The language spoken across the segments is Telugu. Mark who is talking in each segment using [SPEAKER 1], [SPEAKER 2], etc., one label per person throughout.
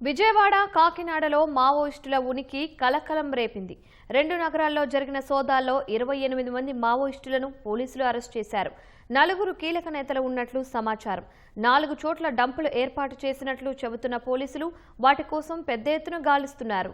[SPEAKER 1] విజయవాడ కాకినాడలో మావోయిస్టుల ఉనికి కలకలం రేపింది. రెండు నగరాల్లో జరిగిన సోదాల్లో ఇరవై ఎనిమిది మంది మావోయిస్టులను పోలీసులు అరెస్ట్ చేశారు. నలుగురు కీలక నేతలు ఉన్నట్లు సమాచారం. నాలుగు చోట్ల డంపులు ఏర్పాటు చేసినట్లు చెబుతున్న పోలీసులు వాటి కోసం పెద్ద ఎత్తున గాలిస్తున్నారు.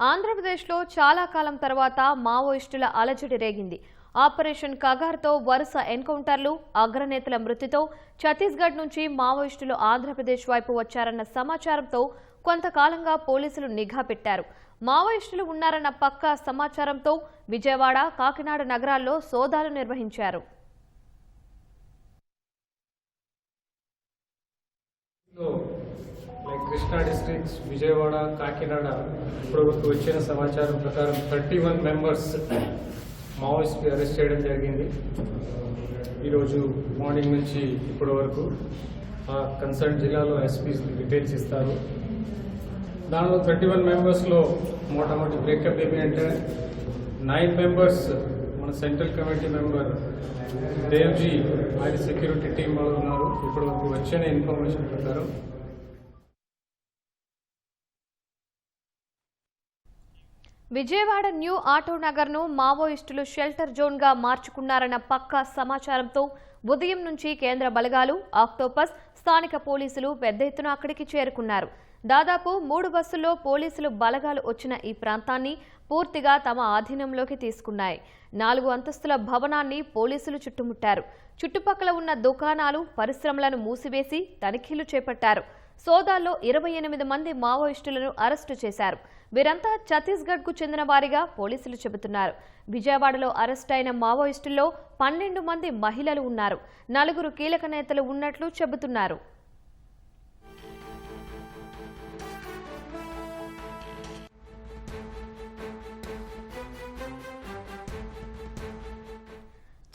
[SPEAKER 1] ఆంధ్రప్రదేశ్లో చాలా కాలం తర్వాత మావోయిస్టుల అలజడి రేగింది. ఆపరేషన్ కగార్తో వరుస ఎన్కౌంటర్లు అగ్రనేతల మృతితో ఛత్తీస్గఢ్ నుంచి మావోయిస్టులు ఆంధ్రప్రదేశ్ వైపు వచ్చారన్న సమాచారంతో కొంతకాలంగా పోలీసులు నిఘా పెట్టారు. మావోయిస్టులు ఉన్నారన్న పక్కా సమాచారంతో విజయవాడ కాకినాడ నగరాల్లో సోదాలు నిర్వహించారు.
[SPEAKER 2] కృష్ణా డిస్ట్రిక్ట్స్ విజయవాడ కాకినాడ ఇప్పుడు వచ్చిన సమాచారం ప్రకారం thirty one members Maoist arrest చేయడం జరిగింది. ఈరోజు మార్నింగ్ నుంచి ఇప్పటి వరకు ఆ కన్సర్న్ జిల్లాలో ఎస్పీస్ డీటెయిల్స్ ఇస్తారు దానిలో థర్టీ వన్ మెంబర్స్లో మొట్టమొదటి బ్రేకప్ ఏమి అంటే నైన్ మెంబర్స్ మన సెంట్రల్ కమిటీ మెంబర్ దేవ్జీ ఆయన సెక్యూరిటీ టీం వాళ్ళు ఉన్నారు. ఇప్పుడు వచ్చిన ఇన్ఫర్మేషన్ ప్రకారం
[SPEAKER 1] విజయవాడ న్యూ ఆటో నగర్ను మావోయిస్టులు షెల్టర్ జోన్గా మార్చుకున్నారన్న పక్కా సమాచారంతో ఉదయం నుంచి కేంద్ర బలగాలు ఆక్టోపస్ స్థానిక పోలీసులు పెద్ద ఎత్తున అక్కడికి చేరుకున్నారు. దాదాపు మూడు బస్సుల్లో పోలీసులు బలగాలు వచ్చిన ఈ ప్రాంతాన్ని పూర్తిగా తమ ఆధీనంలోకి తీసుకున్నాయి. నాలుగు అంతస్తుల భవనాన్ని పోలీసులు చుట్టుముట్టారు. చుట్టుపక్కల ఉన్న దుకాణాలు పరిశ్రమలను మూసివేసి తనిఖీలు చేపట్టారు. సోదాల్లో ఇరవై ఎనిమిది మంది మావోయిస్టులను అరెస్టు చేశారు. వీరంతా ఛత్తీస్గఢ్కు చెందిన వారిగా పోలీసులు చెబుతున్నారు. విజయవాడలో అరెస్ట్ అయిన మావోయిస్టుల్లో పన్నెండు మంది మహిళలు ఉన్నారు. నలుగురు కీలక నేతలు ఉన్నట్లు చెబుతున్నారు.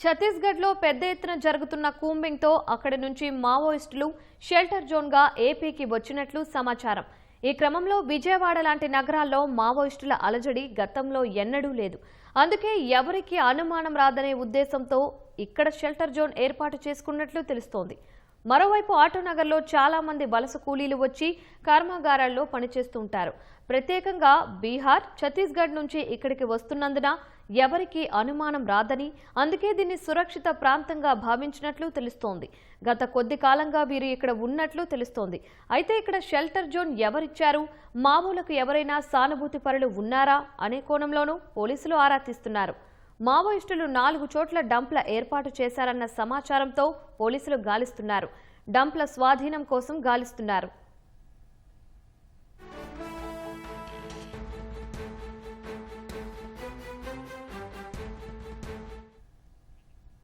[SPEAKER 1] ఛత్తీస్గఢ్లో పెద్ద ఎత్తున జరుగుతున్న కూంబింగ్తో అక్కడి నుంచి మావోయిస్టులు షెల్టర్ జోన్గా ఏపీకి వచ్చినట్లు సమాచారం. ఈ క్రమంలో విజయవాడ లాంటి నగరాల్లో మావోయిస్టుల అలజడి గతంలో ఎన్నడూ లేదు. అందుకే ఎవరికీ అనుమానం రాదనే ఉద్దేశంతో ఇక్కడ షెల్టర్ జోన్ ఏర్పాటు చేసుకున్నట్లు తెలుస్తోంది. మరోవైపు ఆటోనగర్లో చాలా మంది వలస కూలీలు వచ్చి కర్మాగారాల్లో పనిచేస్తుంటారు. ప్రత్యేకంగా బీహార్ ఛత్తీస్గఢ్ నుంచి ఇక్కడికి వస్తున్నందున ఎవరికీ అనుమానం రాదని అందుకే దీన్ని సురక్షిత ప్రాంతంగా భావించినట్లు తెలుస్తోంది. గత కొద్ది కాలంగా వీరు ఇక్కడ ఉన్నట్లు తెలుస్తోంది. అయితే ఇక్కడ షెల్టర్ జోన్ ఎవరిచ్చారు? మామూలకు ఎవరైనా సానుభూతి పరులు ఉన్నారా? అనే కోణంలోనూ పోలీసులు ఆరా తీస్తున్నారు. మావోయిస్టులు నాలుగు చోట్ల డంప్ల ఏర్పాటు చేశారన్న సమాచారంతో పోలీసులు గాలిస్తున్నారు. డంప్ల స్వాధీనం కోసం గాలిస్తున్నారు.